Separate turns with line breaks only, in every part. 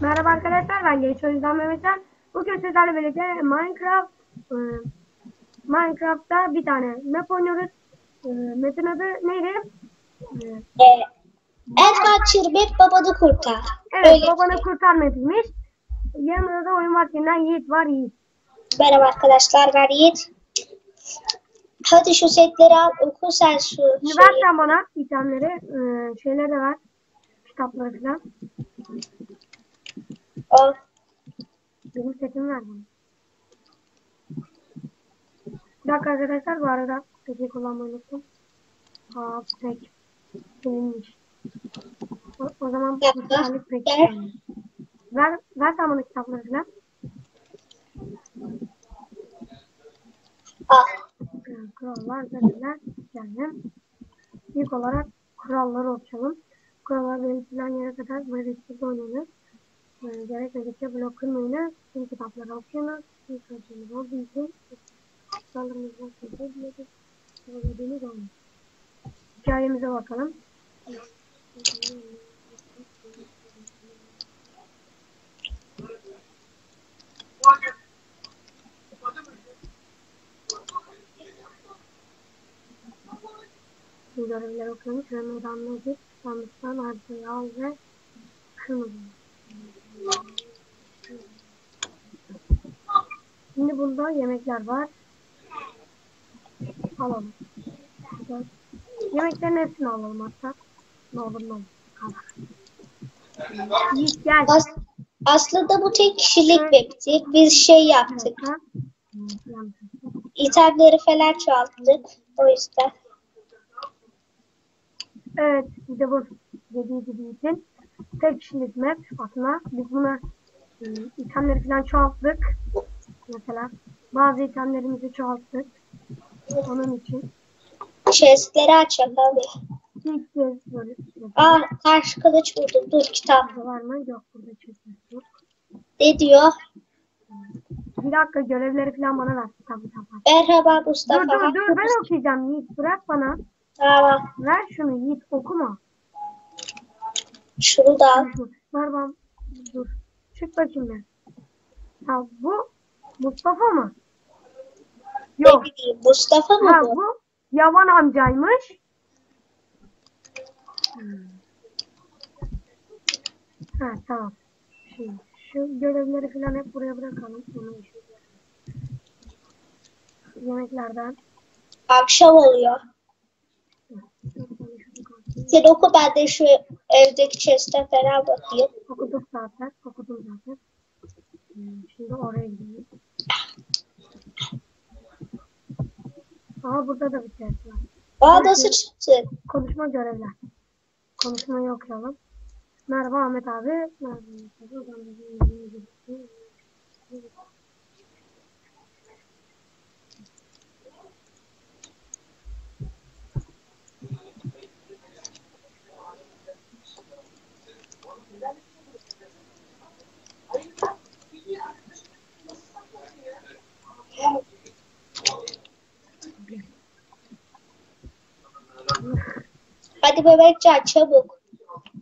Merhaba arkadaşlar ben Genç Oyuncu'dan Mehmetcan. Bugün sizlerle birlikte Minecraft e, Minecraft'ta bir tane map oynuyoruz. E, map'in adı neydi? E,
Ee, Adventure Map babanı kurtar.
evet
Öyle.
babanı kurtar map'iymiş. Yanımda da oyun vaktinden Yiğit var Yiğit.
Merhaba arkadaşlar ben Yiğit. Hadi şu setleri al oku sen şu şeyi.
ver sen bana itemleri, e, şeyleri de ver. Kitapları falan.
Al.
Benim setimi ver bana. Bir dakika arkadaşlar bu arada peki kullanmayı unuttum. Aa pek seninmiş. O, o zaman seferlik pek. Ver, ver sen bana kitapları falan.
Al.
Ee, Kurallar, görevler, geldim. İlk olarak kuralları okuyalım. Kurallar belirtilen yere kadar böyle riskli oynanır. Ee, gerekmedikçe blok kırmayınız. Tüm kitapları okuyunuz. İlk ölçümüz olduğu için kurallarımızdan söz ediyoruz. Söylediğimiz olmuş. Hikayemize bakalım. Görevler okuyormuş ve meydanına git. Sandıktan al ve kırmızı. Şimdi bunda yemekler var. Alalım. Yemeklerin hepsini alalım hatta. Ne olur ne olur. Yiğit gel.
As aslında bu tek kişilik map'ti. Biz şey yaptık.
Yanlış.
İtemleri falan çoğalttık. O yüzden.
Evet, bir de bu dediği gibi için tek kişilik map aslında biz buna e, itemleri falan çoğalttık. Mesela bazı itemlerimizi çoğalttık. Onun için
Chestleri açalım abi.
ilk kez böyle.
Aa karşı kılıç buldum. Dur kitap.
Burada var mı? Yok burada çözüm yok.
Ne diyor?
Bir dakika görevleri falan bana ver. Tabii tabii.
Merhaba
Dur
Mustafa.
dur dur ben okuyacağım Yiğit bırak bana.
Tamam.
Ver şunu Yiğit okuma.
Şunu da al.
Dur. Çık bakayım ben. Ha bu Mustafa mı? Yok.
Mustafa mı
Ha
bu?
bu Yaman amcaymış. Hmm. Ha tamam. Şimdi şu görevleri falan hep buraya bırakalım. Onu Yemeklerden.
Akşam oluyor. Sen oku ben de şu evdeki chest'e falan bakayım.
Okuduk zaten. Okudum zaten. Şimdi oraya gidelim. Aa burada da bir test var.
Aa nasıl çıktın?
Konuşma görevler. Konuşmayı okuyalım. Merhaba Ahmet abi. Merhaba
Hadi Mehmetcan çabuk.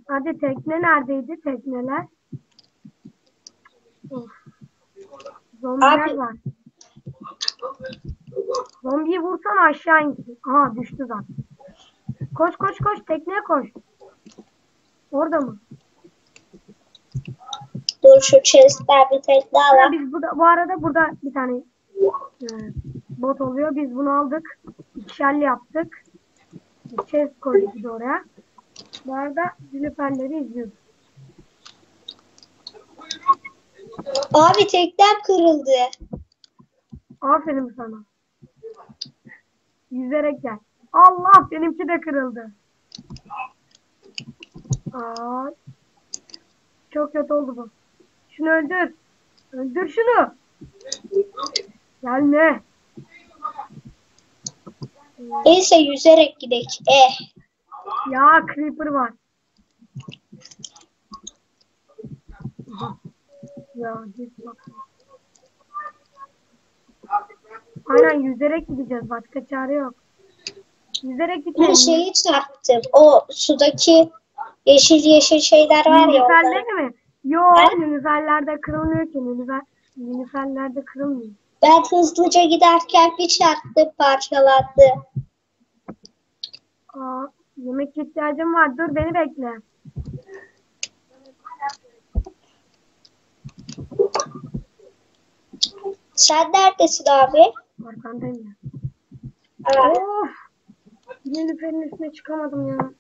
Hadi tekne neredeydi? Tekneler. Zombiler
Abi.
var. Zombiyi vursan aşağı insin. Aha düştü zaten. Koş koş koş tekneye koş. Orada mı?
Dur şu chest'ten bir tek daha
Ya
var.
biz bu, da, bu arada burada bir tane e, bot oluyor. Biz bunu aldık. İkişerli yaptık. Chest koyduk bir de oraya. Bu arada Juniper'leri izliyoruz.
Abi teknem kırıldı.
Aferin sana. Yüzerek gel. Allah benimki de kırıldı. Aa, çok kötü oldu bu. Şunu öldür. Öldür şunu. Gelme.
Neyse yüzerek gidelim. Eh.
Ya creeper var. Ya git bak. Aynen yüzerek gideceğiz. Başka çare yok. Yüzerek
Bir
gideceğiz.
şeyi çarptım. O sudaki yeşil yeşil şeyler var ya onlar.
Nilüferleri mi? Yo
Ha?
nilüferlerde kırılmıyor ki nilüfer. Nilüferlerde kırılmıyor.
Ben hızlıca giderken bir çarptı parçalandı.
Aa, yemek ihtiyacım var. Dur beni bekle.
Sen neredesin abi?
Arkandayım ya.
Aa,
Of! Nilüferin üstüne çıkamadım ya.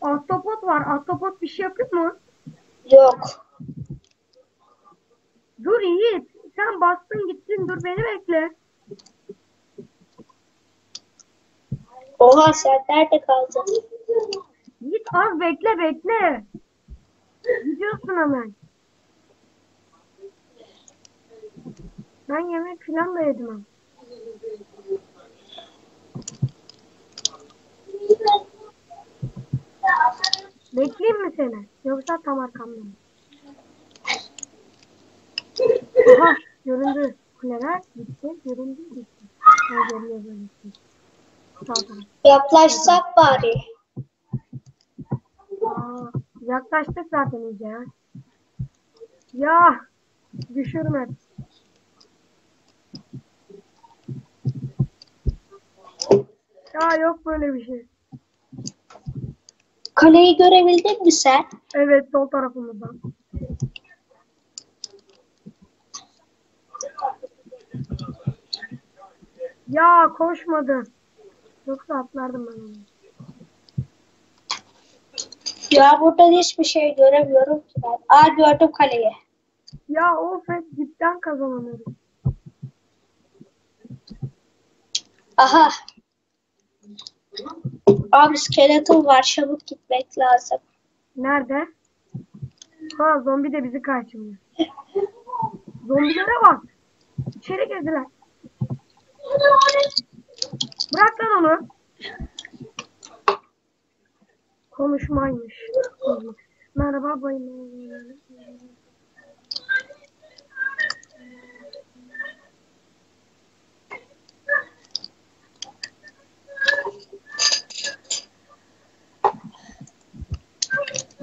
Ahtapot var. Ahtapot bir şey yapıyor mu?
yok.
Dur Yiğit. Sen bastın gittin. Dur beni bekle.
Oha sen nerede kaldın?
Yiğit az bekle bekle. Gidiyorsun hemen. Ben yemek falan da yedim. ama. Bekleyeyim mi seni? Yoksa tam arkamda mı? Aha göründü. Kuleler gitti. Göründü gitti. Böyle. Sağ taraf.
Yaklaşsak bari.
Aa, yaklaştık zaten iyice ya. Ya düşürme. Ya yok böyle bir şey.
Kaleyi görebildin mi sen?
Evet sol tarafımızdan. Ya koşmadı. Yoksa atlardım ben onu.
Ya burada hiçbir şey göremiyorum ki ben. Aa gördüm kaleyi.
Ya of hep dipten kazanamıyoruz.
Aha. Abi skeleton var çabuk gitmek lazım.
Nerede? Ha zombi de bizi karşılıyor. Zombilere bak. İçeri girdiler. Bırak lan onu. Konuşmaymış. Merhaba bayım.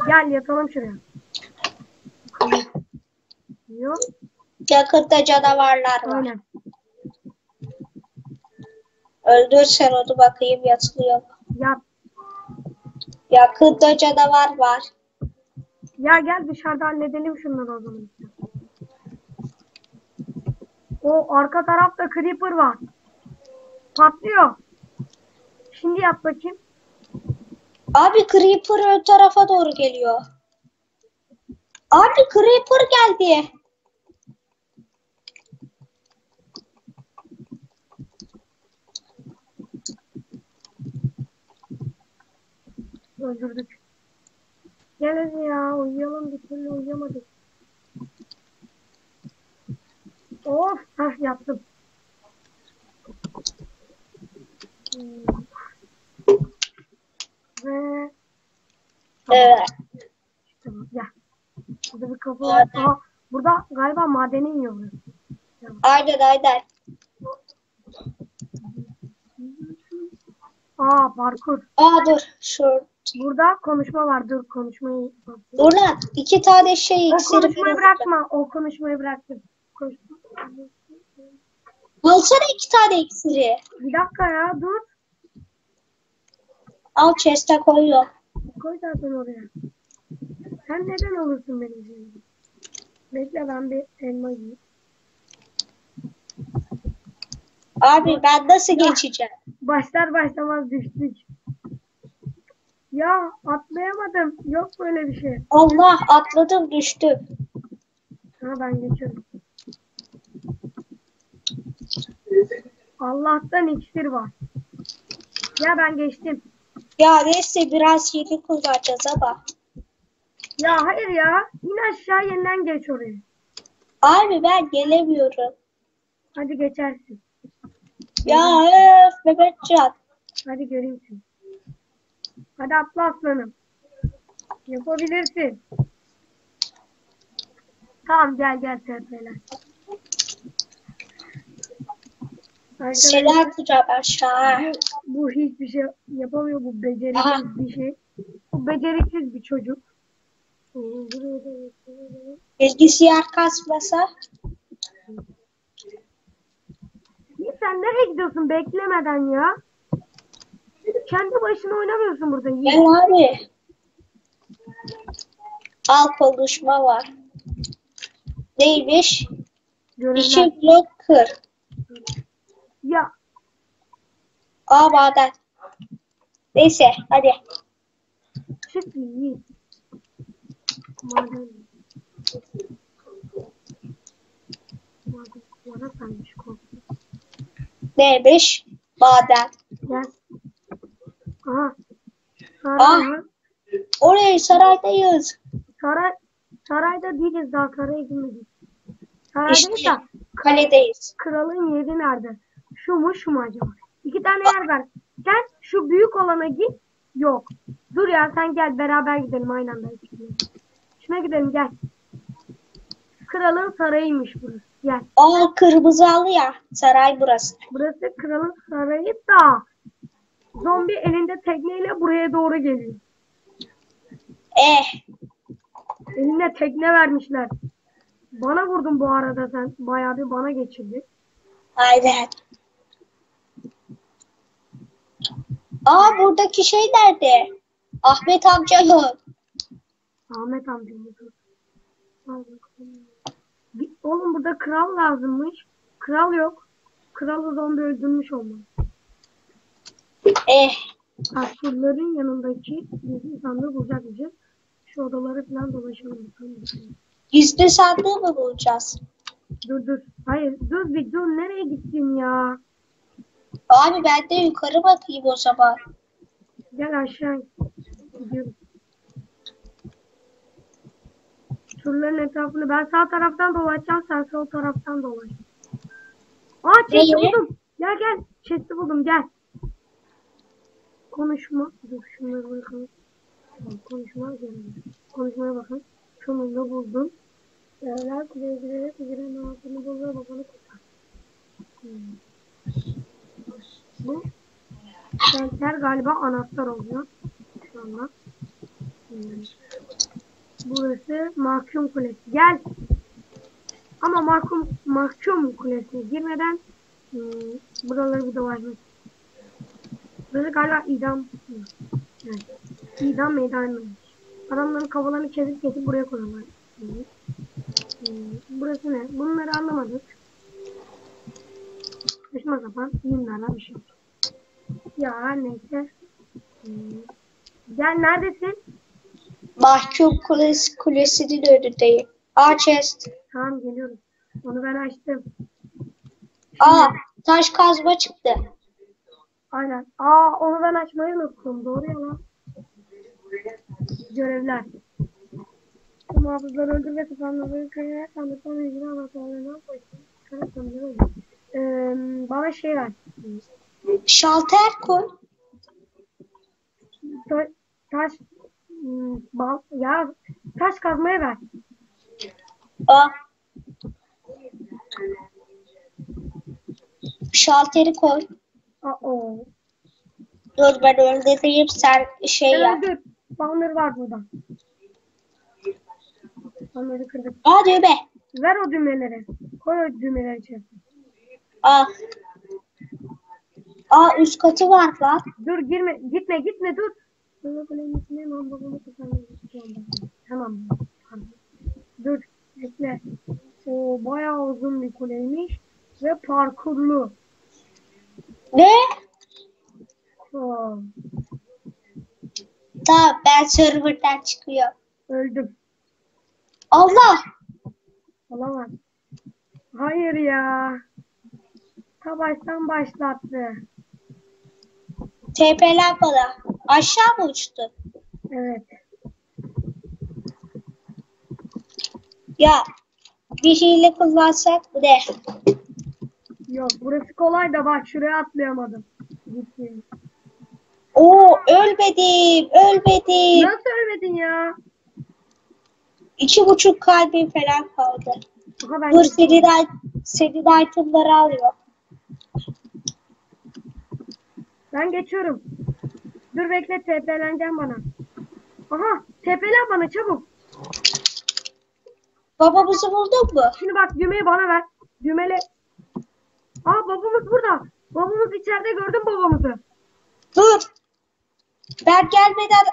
Gel yatalım şuraya. Yok.
Yakında canavarlar var.
Aynen.
Öldür sen onu bakayım yatılıyor.
Yat.
Yakında canavar var.
Ya gel dışarıda halledelim şunları o zaman. O arka tarafta creeper var. Patlıyor. Şimdi yap bakayım.
Abi Creeper ön tarafa doğru geliyor. Abi Creeper geldi.
Öldürdük. Gel hadi ya uyuyalım bir türlü uyuyamadık. Of hah yaptım. Ve
Evet.
tamam ya. Burada bir kapı var. Aa, burada galiba madeni iniyor burası.
Aynen aynen.
Aa parkur.
Aa dur. Şu.
Burada konuşma var. Dur konuşmayı.
Lan. İki tane şey
O
iksiri
konuşmayı
falan.
bırakma. O konuşmayı bıraktım. Konuşma.
Alsana iki tane iksiri.
Bir dakika ya dur.
Al chest'e koyuyor.
Koy zaten oraya. Sen neden olursun benim için? Bekle ben bir elma yiyeyim.
Abi ben nasıl geçeceğim?
Başlar başlamaz düştük. Ya atlayamadım. Yok böyle bir şey.
Allah atladım düştüm.
Ha ben geçiyorum. Allah'tan iksir var. Ya ben geçtim.
Ya neyse biraz yeni kullanacağız ama.
Ya hayır ya. İn aşağı yeniden geç oraya.
Abi ben gelemiyorum.
Hadi geçersin.
Ya öf Mehmetcan.
Hadi göreyim seni. Hadi atla aslanım. Yapabilirsin. Tamam gel gel. Arkadaşlar
Şeyler atacağım aşağı.
bu, bu hiçbir şey yapamıyor. Bu
Aha.
beceriksiz bir şey. Bu beceriksiz bir çocuk.
Bilgisayar kasmasa.
Sen nereye gidiyorsun beklemeden ya? Kendi başına oynamıyorsun burada.
Gel abi. Al konuşma var. Neymiş?
Görevler.
İki blok kır.
Ya
Aa maden. Neyse hadi.
çık sanmış korktum.
Neymiş? Maden.
Gel. Aha.
Ah.
Saray.
Oraya saraydayız.
Saray. Sarayda değiliz daha saraya girmedik. Saraydayız
İşte.
da
Kaledeyiz.
kralın yeri nerede? Şu mu şu mu acaba? İki tane yer var. Sen şu büyük olana git. Yok. Dur ya sen gel beraber gidelim aynı anda. Şuna gidelim gel. Kralın sarayıymış burası. Gel.
Aa kırmızı ya. Saray burası.
Burası kralın sarayı da. Zombi elinde tekneyle buraya doğru geliyor.
Eh.
Eline tekne vermişler. Bana vurdun bu arada sen. Bayağı bir bana geçirdi.
Aynen. Aa buradaki şey nerede? Ahmet amcanın.
Ahmet amcamız. Oğlum burada kral lazımmış. Kral yok. Kralı zombi öldürmüş olmalı.
Eh.
Asurların yanındaki gizli sandığı bulacakmışız. Şu odaları falan dolaşalım.
Gizli sandığı mı bulacağız?
Dur dur. Hayır dur bir dur. Nereye gittin ya?
Abi ben de yukarı bakayım o zaman.
Gel aşağı. Gidiyoruz. Surların etrafını ben sağ taraftan dolaşacağım sen sol taraftan dolaş. Aa
Neyi?
buldum. Gel gel. Chest'i buldum gel. Konuşma. Dur şunları bakalım. Tamam, Konuşma gelin. Konuşmaya bakın. Sonunda buldum. Yerler kuleye girerek giren ağzını buluyor babanı kurtar. Hmm. Bu Şalter galiba anahtar oluyor. Şu anda. Hmm. Burası mahkum kulesi. Gel. Ama mahkum mahkum kulesine girmeden hmm, buraları bir dolaşmak. Burası galiba idam. Evet. İdam meydanı. Adamların kafalarını kesip kesip buraya koyuyorlar. Burası ne? Bunları anlamadık. Saçma sapan yünlerden bir şey. Ya neyse. Gel neredesin?
Mahkum kulesi, kulesinin önündeyim. Aa chest.
Tamam geliyorum. Onu ben açtım.
Aa taş kazma çıktı.
Aynen. Aa onu ben açmayı unuttum. Doğru ya lan. Görevler. Muhafızları öldür ve tutanları kırıyor. Sandıktan ilgili anahtarlarına koysun. Ee, bana şey ver.
Şalter koy.
Ta- taş hmm, bal ya taş kazmaya ver.
Aa. Şalteri koy. Dur ben öldüreyim sen şey
Sen
yap.
öldür. Spawner var burada. Onları kırdık.
Aa düğme.
Ver o düğmeleri. Koy o düğmeleri içerisine.
Aa. Aa üst katı var lan.
Dur girme. Gitme gitme dur. Tamam. Dur. Bekle. O bayağı uzun bir kuleymiş. Ve parkurlu.
Ne?
Oo,
Tamam ben serverden çıkıyorum.
öldüm.
Allah.
Olamaz. Hayır ya. Ta baştan başlattı.
TP'ler bana. Aşağı mı uçtu?
Evet.
Ya bir hile kullansak mı ne?
Yok burası kolay da bak şuraya atlayamadım. Gittim.
Oo ölmedim. Ölmedim.
Nasıl ölmedin ya?
İki buçuk kalbim falan kaldı.
Aha ben
Dur senin, senin itemları alıyor.
Ben geçiyorum. Dur bekle TP'leneceğim bana. Aha TP'len bana çabuk.
Babamızı buldun mu?
Şimdi bak düğmeyi bana ver. Düğmele. Aa babamız burada. Babamız içeride gördüm babamızı.
Dur. Ben gelmeden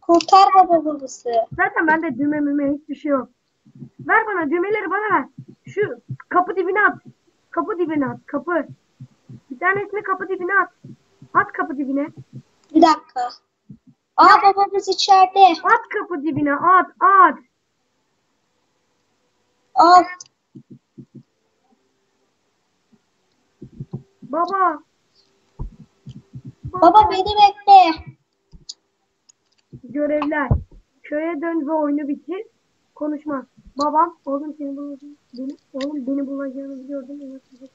kurtar babamızı.
Zaten bende düğme müme hiçbir şey yok. Ver bana düğmeleri bana ver. Şu kapı dibine at. Kapı dibine at. Kapı. Bir tanesini kapı dibine at. At kapı dibine.
Bir dakika. Aa babamız içeride.
At kapı dibine. At at.
Al.
Baba.
Baba beni bekle.
Görevler. Köye dön ve oyunu bitir. Konuşma. Babam. Oğlum seni bulacağım. Beni, oğlum beni bulacağını biliyordum. Evet.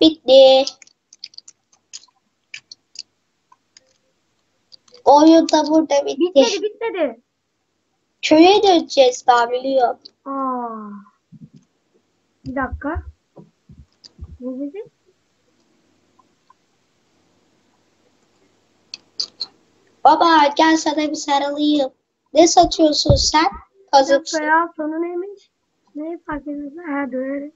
Bitti. Oyun da burada bitti.
Bitmedi bitmedi.
Köye döneceğiz daha biliyorum.
Aa. Bir dakika. Ne dedi?
Baba gel sana bir sarılayım. Ne satıyorsun sen? Kazıksın.
ya sonu neymiş? Neyi fark ediyorsun? Ha dönerim.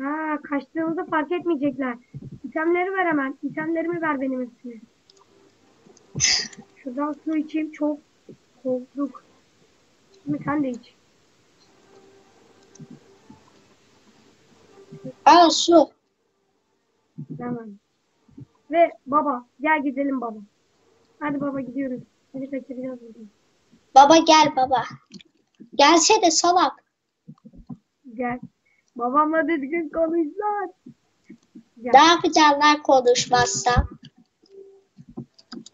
Ha kaçtığımızı fark etmeyecekler. İtemleri ver hemen. İtemlerimi ver benim hepsine. Şuradan su içeyim çok korktuk. Şimdi sen de iç.
Al su.
Hemen. Ve baba gel gidelim baba. Hadi baba gidiyoruz. Seni kaçıracağız buradan.
Baba gel baba. Gelsene salak.
Gel. Babamla düzgün konuşlar. Gel.
Ne yapacaksın lan konuşmazsan?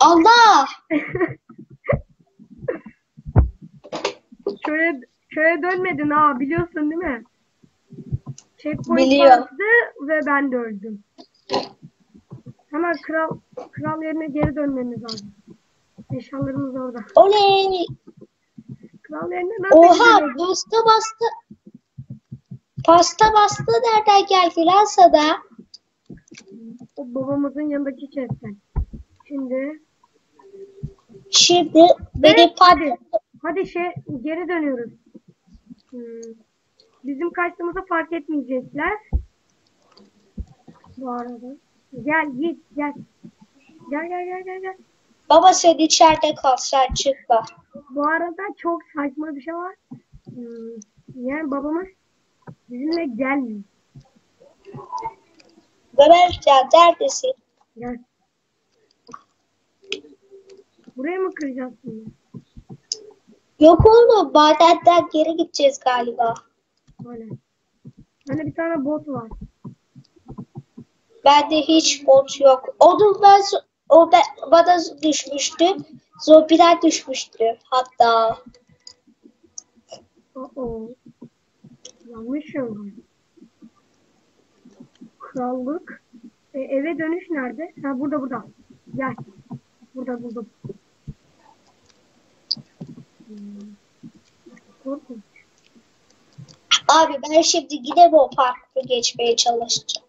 Allah!
köye köye dönmedin ha biliyorsun değil mi? Checkpoint
Biliyorum.
bastı ve ben de öldüm. Hemen kral kral yerine geri dönmemiz lazım. Eşyalarımız orada.
Oley!
Kral yerine nasıl
Oha!
gidiyoruz?
Pasta bastı. Pasta bastı nereden geldi lan sana?
O babamızın yanındaki chest'ten. Şimdi
Şimdi beni
hadi.
pat...
hadi şey geri dönüyoruz. Hmm. Bizim kaçtığımızı fark etmeyecekler. Bu arada. Gel git gel. Gel gel gel gel gel.
Baba sen içeride kal sen çıkma.
Bu arada çok saçma bir şey var. Hmm, yani babamız bizimle gelmiyor.
Ömercan neredesin?
Gel. Buraya mı şimdi?
Yok oğlum madenden geri gideceğiz galiba.
Böyle. Hani bir tane bot var.
Bende hiç bot yok. Onun ben o ben, bana düşmüştü. Zombiler düşmüştü hatta.
Oo. Yanlış yol. Krallık. E, eve dönüş nerede? Ha burada burada. Gel. Burada buldum. Hmm.
Abi ben şimdi yine bu parkuru geçmeye çalışacağım.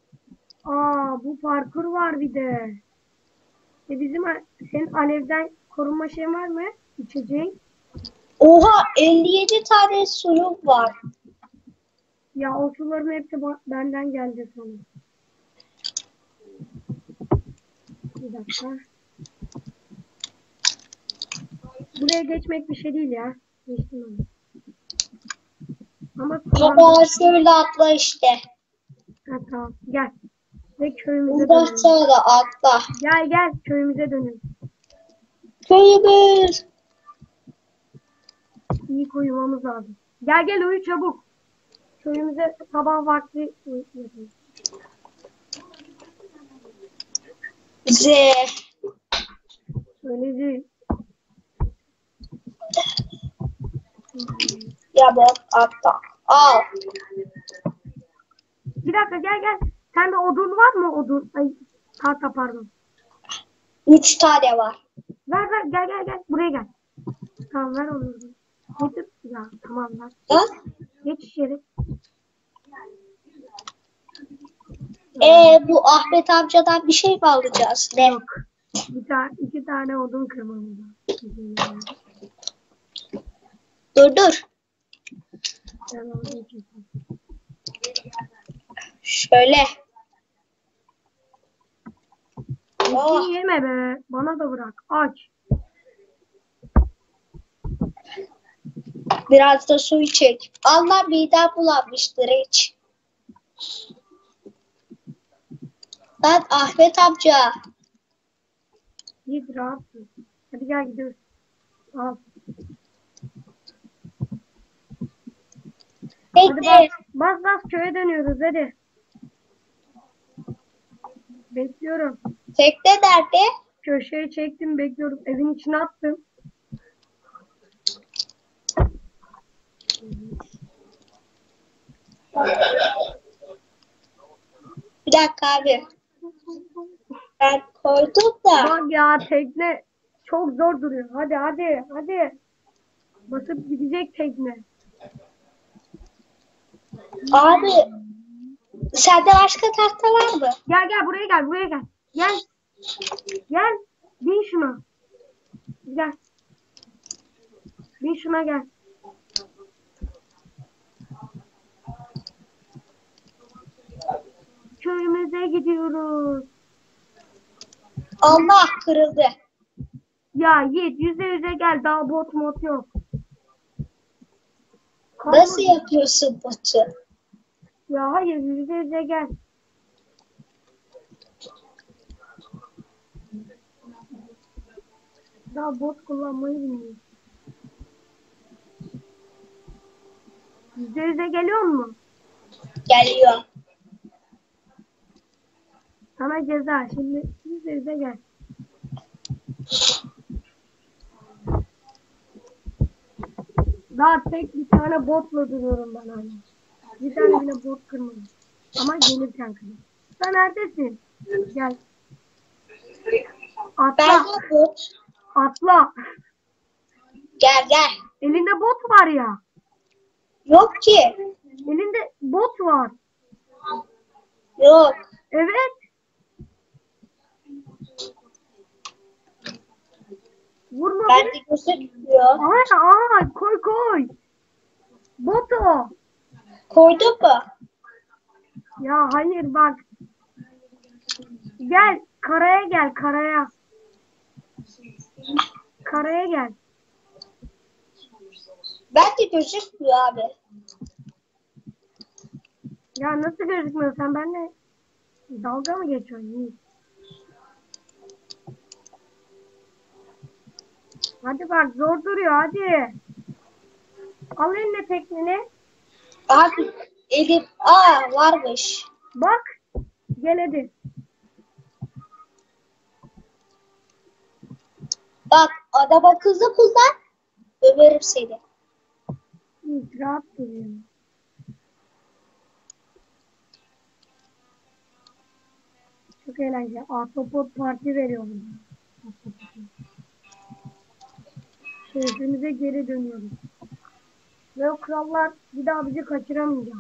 Aa bu parkur var bir de. E bizim senin alevden korunma şeyin var mı? İçeceğin.
Oha 57 tane suyum var.
Ya o suların hepsi benden geldi sana. Bir dakika. Buraya geçmek bir şey değil ya. Geçtim onu. Ama
Baba şöyle atla işte.
Ha, tamam. Gel. Ve köyümüze
Buradan
dönelim.
sonra atla.
Gel gel köyümüze dönelim.
Köyümüz.
İyi uyumamız lazım. Gel gel uyu çabuk. Köyümüze sabah vakti yapalım.
Z.
Öyle değil.
Ya bu atla. Al.
Bir dakika gel gel. Sende odun var mı odun? Ay tahta pardon.
Üç tane var.
Ver ver gel gel gel. Buraya gel. Tamam ver onu. Getir. Ya tamam ver.
Ha?
Geç içeri.
Ee, bu Ahmet amcadan bir şey mi alacağız? Ne?
Yok. Bir tane, iki tane odun kırmamız lazım.
Dur dur. Şöyle. Oh.
Yeme be. Bana da bırak. Aç.
Biraz da su içek. Allah midem bulanmıştır hiç. Lan Ahmet amca.
Git rahat dur. Hadi gel gidiyoruz. Al. Hadi bas. Bas bas köye dönüyoruz hadi. Bekliyorum.
Tekne nerede?
Köşeye çektim bekliyorum. Evin içine attım.
Bir dakika abi. Ben koydum da.
Bak ya tekne çok zor duruyor. Hadi hadi hadi. Basıp gidecek tekne.
Abi. Sende başka tahta var mı?
Gel gel buraya gel buraya gel. Gel. Gel. Bin şuna. Gel. Bin şuna gel. Köyümüze gidiyoruz.
Allah kırıldı.
Ya Yiğit yüze yüze gel daha bot mod yok.
Nasıl yapıyorsun botu?
Ya hayır yüze yüze gel. Daha bot kullanmayı bilmiyorum. Yüze yüze geliyor mu?
Geliyor.
Sana ceza. Şimdi yüze yüze gel. Daha tek bir tane botla duruyorum ben hala. Bir tane bile bot kırmadım. Ama gelirken kırdım. Sen neredesin? Gel.
Ben
Atla.
de bot.
Atla.
Gel gel.
Elinde bot var ya.
Yok ki.
Elinde bot var.
Yok.
Evet. Vurma
Ben
beni.
de gözükmüyor.
Aa, aa, koy koy. Bot o.
Koydun mu?
Ya hayır bak. Gel karaya gel karaya. Karaya gel.
Ben de gözükmüyor abi.
Ya nasıl gözükmüyor sen benimle dalga mı geçiyorsun Yiğit? Hadi bak zor duruyor hadi. Al eline tekneni.
Abi elim aa varmış.
Bak. Gel hadi.
Bak adam akıllı kullan. Ömerim seni.
Rahat duruyor. Çok eğlenceli. Autopod parti veriyor burada. Şehrimize geri dönüyoruz. Ve o krallar bir daha bizi kaçıramayacak.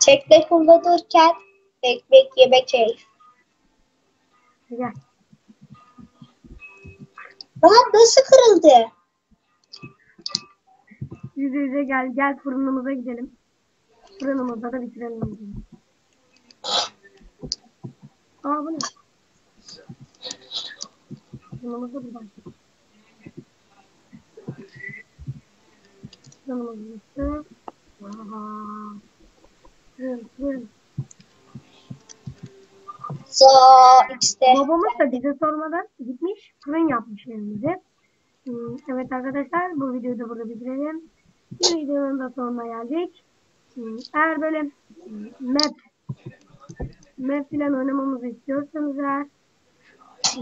Tekne kullanırken ekmek yemek şey.
Gel.
Lan nasıl kırıldı?
Yüze yüze gel. Gel fırınımıza gidelim. Fırınımızda da bitirelim. Aa bu ne? Fırınımız da buradan. Fırınımız bitti. Aha.
Za X'te.
Babamız da bize sormadan gitmiş fırın yapmış evimize. Hmm, Evet arkadaşlar bu videoyu da burada bitirelim. Bir videonun da sonuna geldik. Hmm, Eğer böyle hmm, map map falan oynamamızı istiyorsanız eğer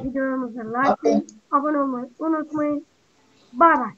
videomuza like abone olmayı unutmayın. Bay bay.